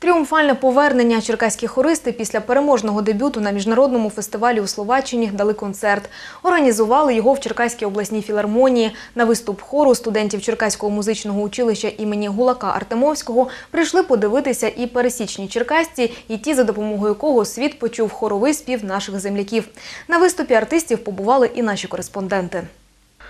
Тріумфальне повернення черкаські хористи після переможного дебюту на міжнародному фестивалі у Словаччині дали концерт. Організували його в Черкаській обласній філармонії. На виступ хору студентів Черкаського музичного училища імені Гулака Артемовського прийшли подивитися і пересічні черкасці, і ті, за допомогою кого світ почув хоровий спів наших земляків. На виступі артистів побували і наші кореспонденти.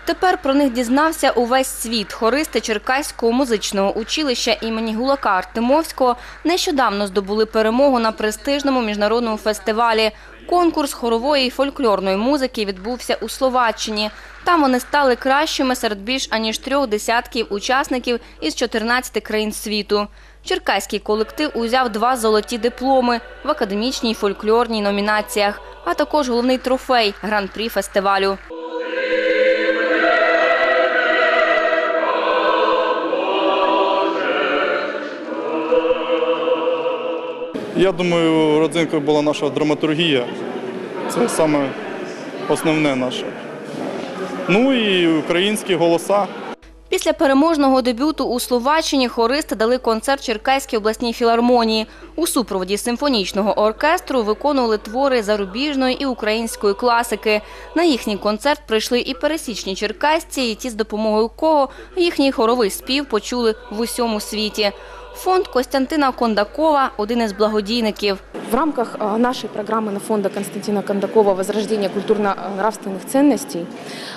Тепер про них дізнався увесь світ. Хористи Черкаського музичного училища імені Гулака Артемовського нещодавно здобули перемогу на престижному міжнародному фестивалі. Конкурс хорової і фольклорної музики відбувся у Словаччині. Там вони стали кращими серед більш аніж трьох десятків учасників із 14 країн світу. Черкаський колектив узяв два золоті дипломи в академічній фольклорній номінаціях, а також головний трофей гран-прі фестивалю. Я думаю, родзинкою була наша драматургія. Це саме основне наше. Ну і українські голоса. Після переможного дебюту у Словаччині хористи дали концерт Черкаській обласній філармонії. У супроводі симфонічного оркестру виконували твори зарубіжної і української класики. На їхній концерт прийшли і пересічні черкасці, і ті, з допомогою кого їхній хоровий спів почули в усьому світі. Фонд Костянтина Кондакова – один із благодійників. В рамках а, нашей программы на фонда Константина Кондакова «Возрождение культурно-нравственных ценностей»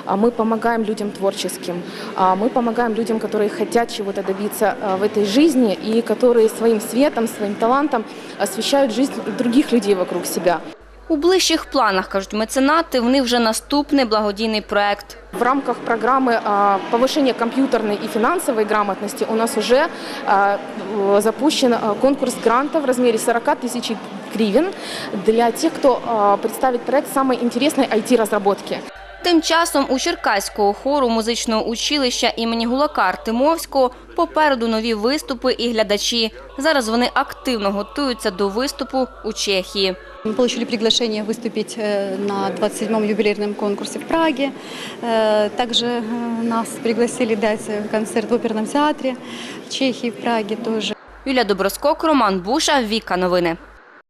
а, мы помогаем людям творческим, а, мы помогаем людям, которые хотят чего-то добиться а, в этой жизни и которые своим светом, своим талантом освещают жизнь других людей вокруг себя. У ближчих планах, кажуть меценати, в них вже наступний благодійний проект. В рамках программы а, повышения компьютерной и финансовой грамотности у нас уже а, э, запущен а, конкурс гранта в размере 40 тысяч гривен для тех, кто а, представит проект самой интересной IT-разработки. Тим часом у Черкаського хору музичного училища імені Гулака Артемовського попереду нові виступи і глядачі. Зараз вони активно готуються до виступу у Чехії. Мы получили приглашение выступить э, на 27-м юбилейном конкурсе в Праге. Э, Также э, нас пригласили дать концерт в оперном театре в Чехии, в Праге тоже. Юлія Доброскок, Роман Буша, Віка Новини.